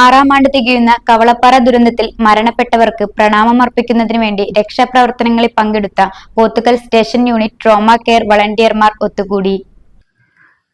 ആറാം ആണ്ട് തികയുന്ന കവളപ്പാറ ദുരന്തത്തിൽ മരണപ്പെട്ടവർക്ക് പ്രണാമമർപ്പിക്കുന്നതിനു വേണ്ടി രക്ഷാപ്രവർത്തനങ്ങളിൽ പങ്കെടുത്ത Pothukal station unit trauma care വളണ്ടിയർമാർ ഒത്തുകൂടി.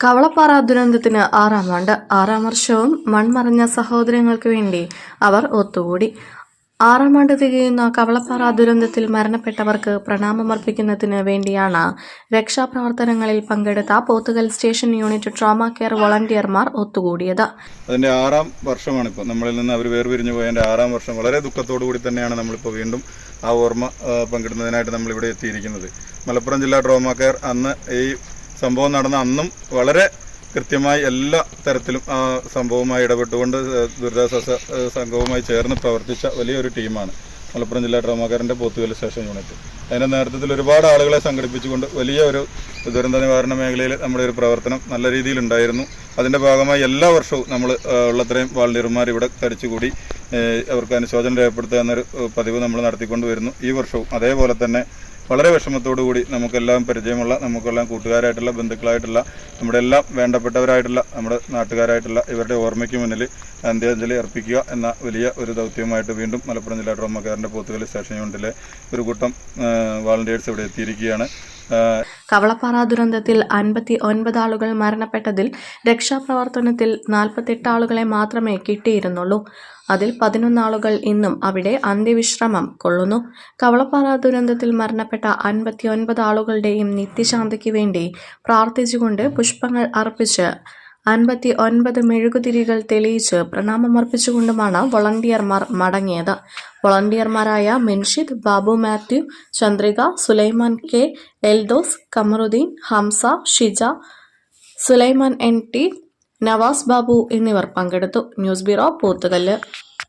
കവളപ്പാറ ദുരന്തത്തിന് ആറാം ആണ്ട് ആറാം വർഷവും മൺമറഞ്ഞ സഹോദരങ്ങൾക്ക് വേണ്ടി അവർ ഒത്തുകൂടി. ആറാം ആണ്ട് തികയുന്ന കവളപ്പാറ ദുരന്തത്തിൽ മരണപ്പെട്ടവർക്ക് പ്രണാമമർപ്പിക്കുന്നതിന് വേണ്ടിയാണ് രക്ഷാപ്രവർത്തനങ്ങളിൽ പങ്കെടുത്ത Pothukal station unit trauma care വോളണ്ടിയർമാർ ഒത്തുകൂടിയത്. അതിന്റെ ആറാം വർഷമാണ് ഇപ്പോൾ നമ്മളിൽ നിന്ന് അവർ വേർപിരിഞ്ഞു പോയതിന്റെ ആറാം വർഷം വളരെ ദുഃഖത്തോടു കൂടി തന്നെയാണ് നമ്മളിപ്പോൾ വീണ്ടും ആ ഓർമ്മ പങ്കിടുന്നതിനായിട്ട് നമ്മളിവിടെ എത്തിയിരിക്കുന്നത്. മലപ്പുറം ജില്ലാ ട്രോമ കെയർ അന്ന് ഈ സംഭവം നടന്ന അന്നും വളരെ കൃത്യമായി എല്ലാ തരത്തിലും ആ സംഭവവുമായി ഇടപെട്ടുകൊണ്ട് ദുരിതാശ്വാസ സംഘവുമായി ചേർന്ന് പ്രവർത്തിച്ച വലിയൊരു ടീമാണ് മലപ്പുറം ജില്ലാ ട്രോമാക്കാരന്റെ പോത്തുകൽ സ്റ്റേഷൻ യൂണിറ്റ്. അതിന്റെ നേതൃത്വത്തിൽ ഒരുപാട് ആളുകളെ സംഘടിപ്പിച്ചുകൊണ്ട് വലിയ ഒരു ദുരന്ത നിവാരണ മേഖലയിൽ നമ്മുടെ ഒരു പ്രവർത്തനം നല്ല രീതിയിൽ ഉണ്ടായിരുന്നു. അതിന്റെ ഭാഗമായി എല്ലാ വർഷവും നമ്മൾ ഉള്ളത്രയും വാളണ്ടിയർമാർ ഇവിടെ തടിച്ചുകൂടി അവർക്ക് അനുശോചനം രേഖപ്പെടുത്തുക എന്നൊരു പതിവ് നമ്മൾ നടത്തിക്കൊണ്ട് വരുന്നു. ഈ വർഷവും അതേപോലെ തന്നെ വളരെ വിഷമത്തോടു കൂടി നമുക്കെല്ലാം പരിചയമുള്ള നമുക്കെല്ലാം കൂട്ടുകാരായിട്ടുള്ള ബന്ധുക്കളായിട്ടുള്ള നമ്മുടെ എല്ലാം വേണ്ടപ്പെട്ടവരായിട്ടുള്ള നമ്മുടെ നാട്ടുകാരായിട്ടുള്ള ഇവരുടെ ഓർമ്മയ്ക്ക് മുന്നിൽ അന്ത്യാഞ്ജലി അർപ്പിക്കുക എന്ന വലിയ ഒരു ദൗത്യവുമായിട്ട് വീണ്ടും മലപ്പുറം ജില്ലാ ട്രോമക്കാരന്റെ പോത്തുകളി സ്റ്റേഷൻ യൂണിറ്റിലെ ഒരു കൂട്ടം വാളണ്ടിയേഴ്സ് ഇവിടെ എത്തിയിരിക്കുകയാണ്. കവളപ്പാറ ദുരന്തത്തിൽ അൻപത്തി ഒൻപത് ആളുകൾ മരണപ്പെട്ടതിൽ രക്ഷാപ്രവർത്തനത്തിൽ നാൽപ്പത്തെട്ട് ആളുകളെ മാത്രമേ കിട്ടിയിരുന്നുള്ളൂ. അതിൽ പതിനൊന്ന് ആളുകൾ ഇന്നും അവിടെ അന്ത്യവിശ്രമം കൊള്ളുന്നു. കവളപ്പാറ ദുരന്തത്തിൽ മരണപ്പെട്ട അൻപത്തി ഒൻപത് ആളുകളുടെയും നിത്യശാന്തിക്ക് വേണ്ടി പ്രാർത്ഥിച്ചുകൊണ്ട് പുഷ്പങ്ങൾ അർപ്പിച്ച് അൻപത്തി ഒൻപത് മെഴുകുതിരികൾ തെളിയിച്ച് പ്രണാമമർപ്പിച്ചുകൊണ്ടുമാണ് വോളണ്ടിയർമാർ മടങ്ങിയത്. വോളണ്ടിയർമാരായ Minshid Babu Mathew Chandrika Sulaiman K Eldhose Kamaruddin Hamza Shija Sulaiman N T Navas Babu എന്നിവർ പങ്കെടുത്തു. News bureau Pothukallu